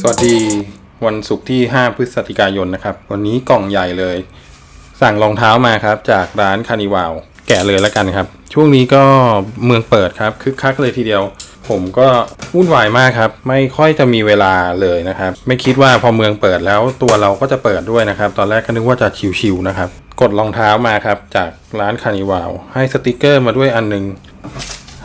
สวัสดีวันศุกร์ที่ 5 พฤศจิกายนนะครับ วันนี้กล่องใหญ่เลย สั่งรองเท้ามาครับ จากร้านคานิวาวแกะเลยแล้วกันครับ ช่วงนี้ก็เมืองเปิดครับคึกคักเลยทีเดียว ผมก็วุ่นวายมากครับ ไม่ค่อยจะมีเวลาเลยนะครับ ไม่คิดว่าพอเมืองเปิดแล้วตัวเราก็จะเปิดด้วยนะครับ ตอนแรกก็นึกว่าจะชิวๆนะครับ กดรองเท้ามาครับ จากร้านคานิวาวให้สติกเกอร์มาด้วยอันหนึง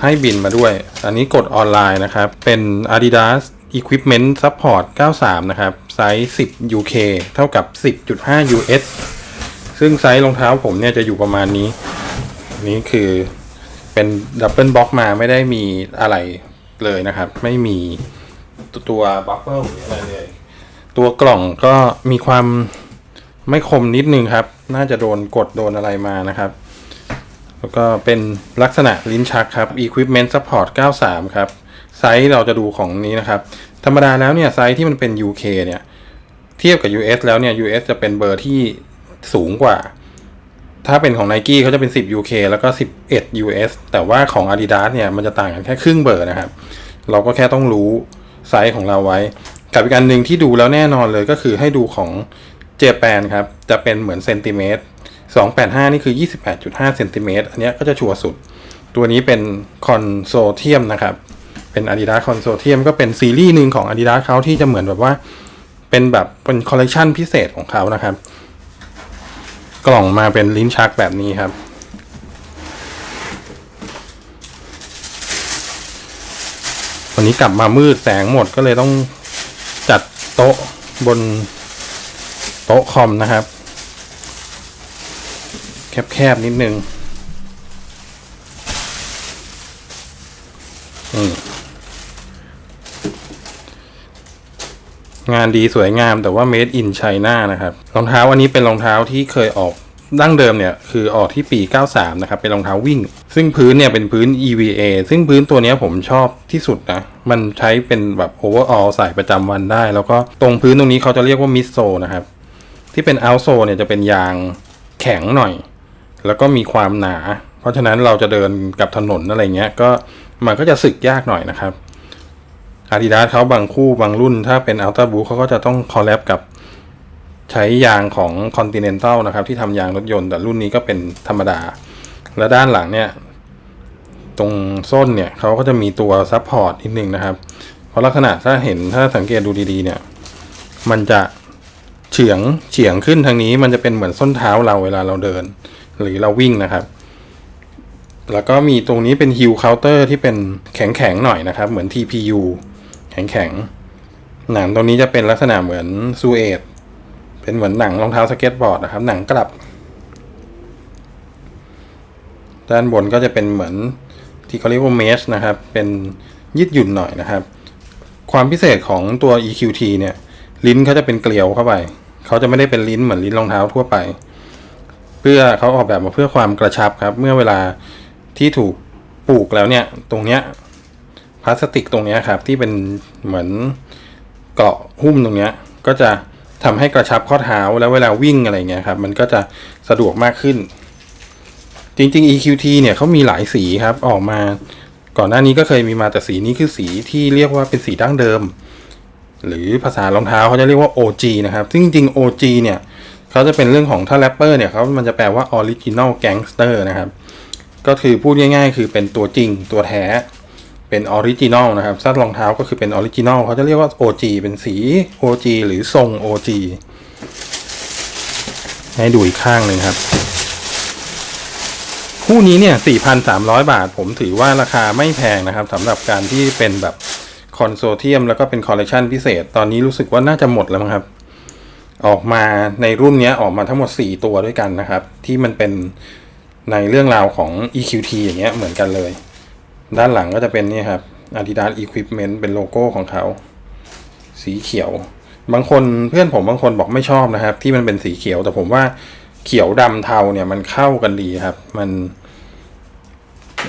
ให้บินมาด้วย อันนี้กดออนไลน์นะครับ เป็น Adidas Equipment Support 93 นะครับ ไซส์ 10 UK เท่ากับ 10.5 US ซึ่งไซส์รองเท้าผมเนี่ยจะอยู่ประมาณนี้ นี่คือเป็นดับเบิลบ็อกมาไม่ได้มีอะไรเลยนะครับ ไม่มีตัวบัฟเฟิลหรืออะไรเลย ตัวกล่องก็มีความไม่คมนิดนึงครับ น่าจะโดนกดโดนอะไรมานะครับ แล้วก็เป็นลักษณะลิ้นชักครับ Equipment Support 93 ครับ ไซส์เราจะดูของนี้นะครับ ธรรมดาแล้วเนี่ยไซส์ที่มันเป็น UK เนี่ยเทียบกับ US แล้วเนี่ย US จะเป็นเบอร์ที่สูงกว่า ถ้าเป็นของ Nike เขาจะเป็น 10 UK แล้วก็ 11 US แต่ว่าของ Adidas เนี่ยมันจะต่างกันแค่ครึ่งเบอร์นะครับ เราก็แค่ต้องรู้ไซส์ของเราไว้ กับอีกอันหนึ่งที่ดูแล้วแน่นอนเลยก็คือให้ดูของเจแปนครับ จะเป็นเหมือนเซนติเมตร285 นี่คือ 28.5เซนติเมตรอันนี้ก็จะชัวร์สุด ตัวนี้เป็นคอนโซเทียมนะครับ เป็น Adidas คอนโซเทียมก็เป็นซีรีส์หนึ่งของ Adidas เขาที่จะเหมือนแบบว่า เป็นแบบเป็นคอลเลกชันพิเศษของเขานะครับ กล่องมาเป็นลิ้นชักแบบนี้ครับ วันนี้กลับมามืดแสงหมดก็เลยต้องจัดโต๊ะบนโต๊ะคอมนะครับ แคบๆนิดนึง อืม งานดีสวยงามแต่ว่า made in China นะครับรองเท้าอันนี้เป็นรองเท้าที่เคยออกดั้งเดิมเนี่ยคือออกที่ปี 93 นะครับ เป็นรองเท้าวิ่ง ซึ่งพื้นเนี่ยเป็นพื้น EVA ซึ่งพื้นตัวนี้ผมชอบที่สุดนะ มันใช้เป็นแบบ overall ใส่ประจำวันได้ แล้วก็ตรงพื้นตรงนี้เขาจะเรียกว่า mid sole นะครับ ที่เป็น out sole เนี่ยจะเป็นยางแข็งหน่อย แล้วก็มีความหนา เพราะฉะนั้นเราจะเดินกับถนนอะไรเงี้ยก็มันก็จะสึกยากหน่อยนะครับ Adidas เขาบางคู่บางรุ่น ถ้าเป็น Ultra Boost เขาก็จะต้องคอลแลบกับใช้ยางของ Continental นะครับ ที่ทำยางรถยนต์ แต่รุ่นนี้ก็เป็นธรรมดา และด้านหลังเนี่ย ตรงส้นเนี่ยเขาก็จะมีตัวซับพอร์ตนิดนึงนะครับ เพราะลักษณะถ้าเห็นถ้าสังเกตดูดีๆ เนี่ย มันจะเฉียงเฉียงขึ้นทางนี้มันจะเป็นเหมือนส้นเท้าเราเวลาเราเดิน หรือเราวิ่งนะครับ แล้วก็มีตรงนี้เป็นฮิลเคาน์เตอร์ที่เป็นแข็งๆหน่อยนะครับ เหมือน TPU แข็งๆหนังตรงนี้จะเป็นลักษณะเหมือนซูเอตเป็นเหมือนหนังรองเท้าสเก็ตบอร์ดนะครับ หนังกลับ ด้านบนก็จะเป็นเหมือนที่เขาเรียกว่าเมชนะครับ เป็นยืดหยุ่นหน่อยนะครับ ความพิเศษของตัว EQT เนี่ย ลิ้นเขาจะเป็นเกลียวเข้าไป เขาจะไม่ได้เป็นลิ้นเหมือนลิ้นรองเท้าทั่วไป เพื่อเขาออกแบบมาเพื่อความกระชับครับ เมื่อเวลาที่ถูกปลูกแล้วเนี่ย ตรงเนี้ย พลาสติกตรงนี้ครับที่เป็นเหมือนเกาะหุ้มตรงนี้ก็จะทำให้กระชับข้อเท้าแล้วเวลาวิ่งอะไรเงี้ยครับมันก็จะสะดวกมากขึ้น จริง ๆ EQT เนี่ยเขามีหลายสีครับออกมา ก่อนหน้านี้ก็เคยมีมาแต่สีนี้คือสีที่เรียกว่าเป็นสีดั้งเดิม หรือภาษารองเท้าเขาจะเรียกว่า OG นะครับ ซึ่งจริงๆ OG เนี่ยเขาจะเป็นเรื่องของถ้าแรปเปอร์เนี่ยเขามันจะแปลว่า Original Gangster นะครับ ก็คือพูดง่าย ๆ คือเป็นตัวจริงตัวแท้ เป็นออริจินอลนะครับซัดรองเท้าก็คือเป็นออริจินอลเขาจะเรียกว่า OG เป็นสี OG หรือทรง OG ให้ดูอีกข้างหนึ่งครับ คู่นี้เนี่ย 4,300 บาท ผมถือว่าราคาไม่แพงนะครับสำหรับการที่เป็นแบบคอนโซเทียมแล้วก็เป็นคอลเลกชันพิเศษ ตอนนี้รู้สึกว่าน่าจะหมดแล้วครับ ออกมาในรุ่นนี้ออกมาทั้งหมด 4 ตัวด้วยกันนะครับ ที่มันเป็นในเรื่องราวของ EQT อย่างเงี้ยเหมือนกันเลย ด้านหลังก็จะเป็นนี่ครับ Adidas Equipment เป็นโลโก้ของเขา สีเขียว บางคนเพื่อนผมบางคนบอกไม่ชอบนะครับ ที่มันเป็นสีเขียว แต่ผมว่าเขียวดำเทาเนี่ยมันเข้ากันดีครับ มัน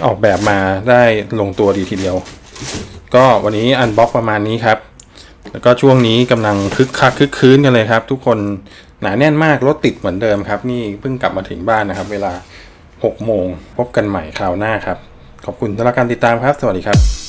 ออกแบบมาได้ลงตัวดีทีเดียว ก็วันนี้อันบ็อกประมาณนี้ครับ แล้วก็ช่วงนี้กำลังคึกคักคึกคืนกันเลยครับ ทุกคนหนาแน่นมากรถติดเหมือนเดิมครับ นี่เพิ่งกลับมาถึงบ้านนะครับ เวลา6โมงพบกันใหม่คราวหน้าครับ ขอบคุณสำหรับการติดตามครับ สวัสดีครับ